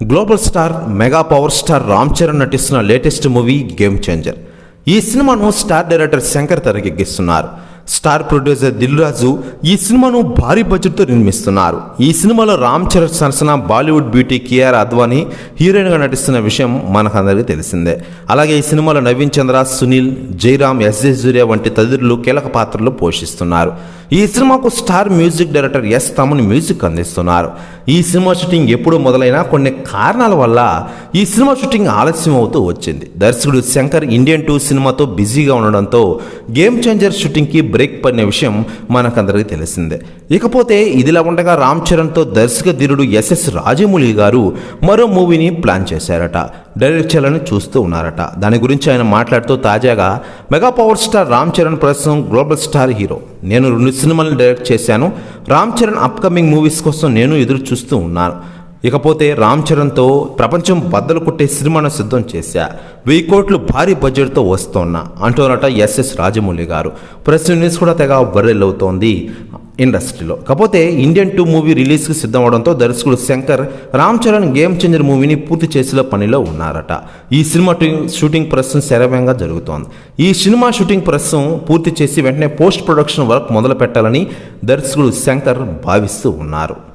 Global star mega power star Ram Charan నటిస్తున్న latest movie game changer ఈ సినిమాను star director Shankar తెరకెక్కిస్తున్నారు. Star producer Dil Raju ఈ సినిమాను భారీ బడ్జెట్తో నిర్మిస్తున్నారు. ఈ సినిమాలో రామ్ చరణ్ సరసన బాలీవుడ్ బ్యూటీ కేఆర్ అద్వానీ హీరోయిన్గా నటిస్తున్న విషయం మనకందరికీ తెలిసిందే. అలాగే ఈ సినిమాలో నవీన్ చంద్ర సునీల్ జయరామ్ ఎస్ సూర్య వంటి తదితరులు కీలక పాత్రలు పోషిస్తున్నారు. ఈ సినిమాకు star music director S Thaman music అందిస్తున్నారు. ఈ సినిమా షూటింగ్ ఎప్పుడు మొదలైనా కొన్ని కారణాల వల్ల ఈ సినిమా షూటింగ్ ఆలస్యం అవుతూ వచ్చింది. దర్శకుడు శంకర్ ఇండియన్ టూ సినిమాతో బిజీగా ఉండడంతో గేమ్ చేంజర్ షూటింగ్కి బ్రేక్ పడిన విషయం మనకందరికీ తెలిసిందే. ఇకపోతే ఇదిలా ఉండగా రామ్ చరణ్తో దర్శక ధీరుడు ఎస్ఎస్ రాజమౌళి గారు మరో మూవీని ప్లాన్ చేశారట. డైరెక్ట్ చేయాలని చూస్తూ ఉన్నారట. దాని గురించి ఆయన మాట్లాడుతూ తాజాగా mega power star Ram Charan ప్రస్తుతం గ్లోబల్ స్టార్ హీరో. నేను రెండు సినిమాలను డైరెక్ట్ చేశాను. రామ్ చరణ్ అప్కమింగ్ మూవీస్ కోసం నేను ఎదురు చూస్తూ ఉన్నాను. ఇకపోతే రామ్ చరణ్తో ప్రపంచం బద్దలు కొట్టే సినిమాను సిద్ధం చేశా. వెయ్యి కోట్లు భారీ బడ్జెట్తో వస్తోన్నా అంటున్నట ఎస్ఎస్ రాజమౌళి గారు. ప్రెస్ న్యూస్ కూడా తెగ బర్రెల్ అవుతోంది ఇండస్ట్రీలో. కాకపోతే ఇండియన్ టూ మూవీ రిలీజ్కి సిద్ధం అవడంతో దర్శకుడు శంకర్ రామ్ చరణ్ గేమ్ చేంజర్ మూవీని పూర్తి చేసే పనిలో ఉన్నారట. ఈ సినిమా షూటింగ్ ప్రస్తుతం శరవేగంగా జరుగుతోంది. ఈ సినిమా షూటింగ్ ప్రస్తుతం పూర్తి చేసి వెంటనే పోస్ట్ ప్రొడక్షన్ వర్క్ మొదలు పెట్టాలని దర్శకుడు శంకర్ భావిస్తూ ఉన్నారు.